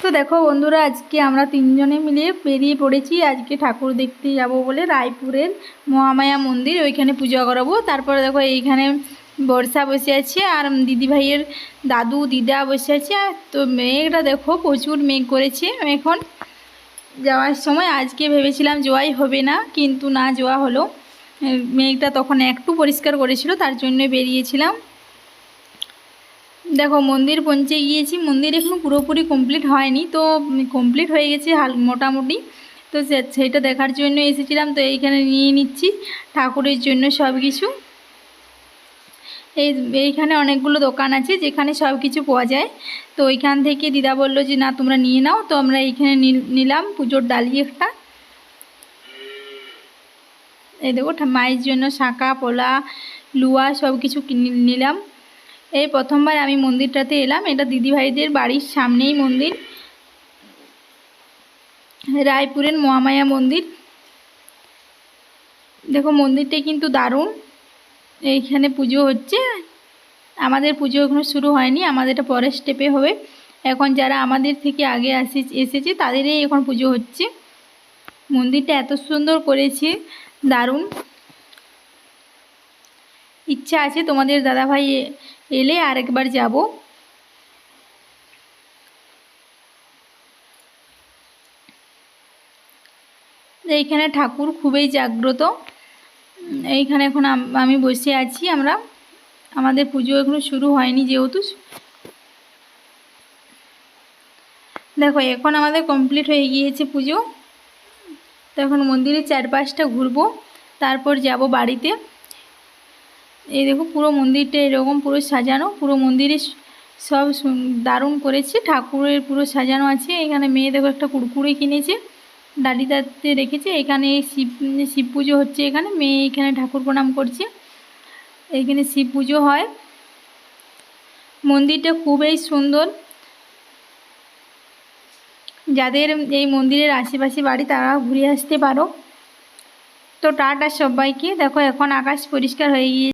তো দেখো বন্ধুরা, আজকে আমরা তিনজনে মিলে বেরিয়ে পড়েছি। আজকে ঠাকুর দেখতে যাব বলে রায়পুরের মহামায়া মন্দির, ওইখানে পূজা করাবো। তারপরে দেখো এইখানে বর্ষা বসে আছে আর দিদিভাইয়ের দাদু, দিদা বসে আছে। আর তো মেঘটা দেখো প্রচুর মেঘ করেছে। এখন যাওয়ার সময় আজকে ভেবেছিলাম জোয়াই হবে না, কিন্তু না, জোয়া হলো। মেঘটা তখন একটু পরিষ্কার করেছিল, তার জন্য বেরিয়েছিলাম। দেখো মন্দির পৌঁছে গিয়েছি। মন্দির এখনও পুরোপুরি কমপ্লিট হয়নি। তো কমপ্লিট হয়ে গেছে হাল, মোটামুটি। তো সে- সেইটা দেখার জন্য এসেছিলাম। তো এইখানে নিয়ে নিচ্ছি ঠাকুরের জন্য সব কিছু এই, এইখানে অনেকগুলো দোকান আছে যেখানে সব কিছু পাওয়া যায়। তো ওইখান থেকে দিদা বলল যে, না, তোমরা নিয়ে নাও। তো আমরা এইখানে নিল- নিলাম পুজোর ডালি একটা। এই দেখো মায়ের জন্য শাঁকা পোলা, লুয়া সব কিছু নিলাম। এই প্রথমবার আমি মন্দিরটাতে এলাম। এটা দিদিভাইদের বাড়ির সামনেই মন্দির। রায়পুরের মহামায়া মন্দির। দেখো, মন্দিরটা কিন্তু দারুণ। এইখানে পুজো হচ্ছে। আমাদের পুজো এখনও শুরু হয়নি। আমাদের এটা পরের স্টেপে হবে। এখন যারা আমাদের থেকে আগে আসি, এসেছে, তাদেরই এখন পুজো হচ্ছে। মন্দিরটা এত সুন্দর করেছে। দারুণ। ইচ্ছা আছে তোমাদের দাদাভাই এলে আরেকবার যাব। এইখানে ঠাকুর খুবই জাগ্রত। এইখানে এখন আমি বসে আছি আমরা। আমাদের পুজো এখনও শুরু হয়নি যেহেতু। দেখো, এখন আমাদের কমপ্লিট হয়ে গিয়েছে পুজো। তো এখন মন্দিরের চারপাশটা ঘুরবো। তারপর যাব বাড়িতে। এই দেখো পুরো মন্দিরটা এরকম পুরো সাজানো, পুরো মন্দিরে সব দারুণ করেছে। ঠাকুরের পুরো সাজানো আছে। এখানে মেয়ে দেখো একটা কুরকুরে কিনেছে ডালিটাতে রেখেছে। এখানে শিব শিব পুজো হচ্ছে এখানে। মেয়ে এখানে ঠাকুর প্রণাম করছে। এখানে শিব পুজো হয়। মন্দিরটা খুবই সুন্দর। যাদের এই মন্দিরের আশেপাশে বাড়ি, তারা ঘুরে আসতে পারো। তো টাটা সবাইকে। দেখো এখন আকাশ পরিষ্কার হয়ে গিয়ে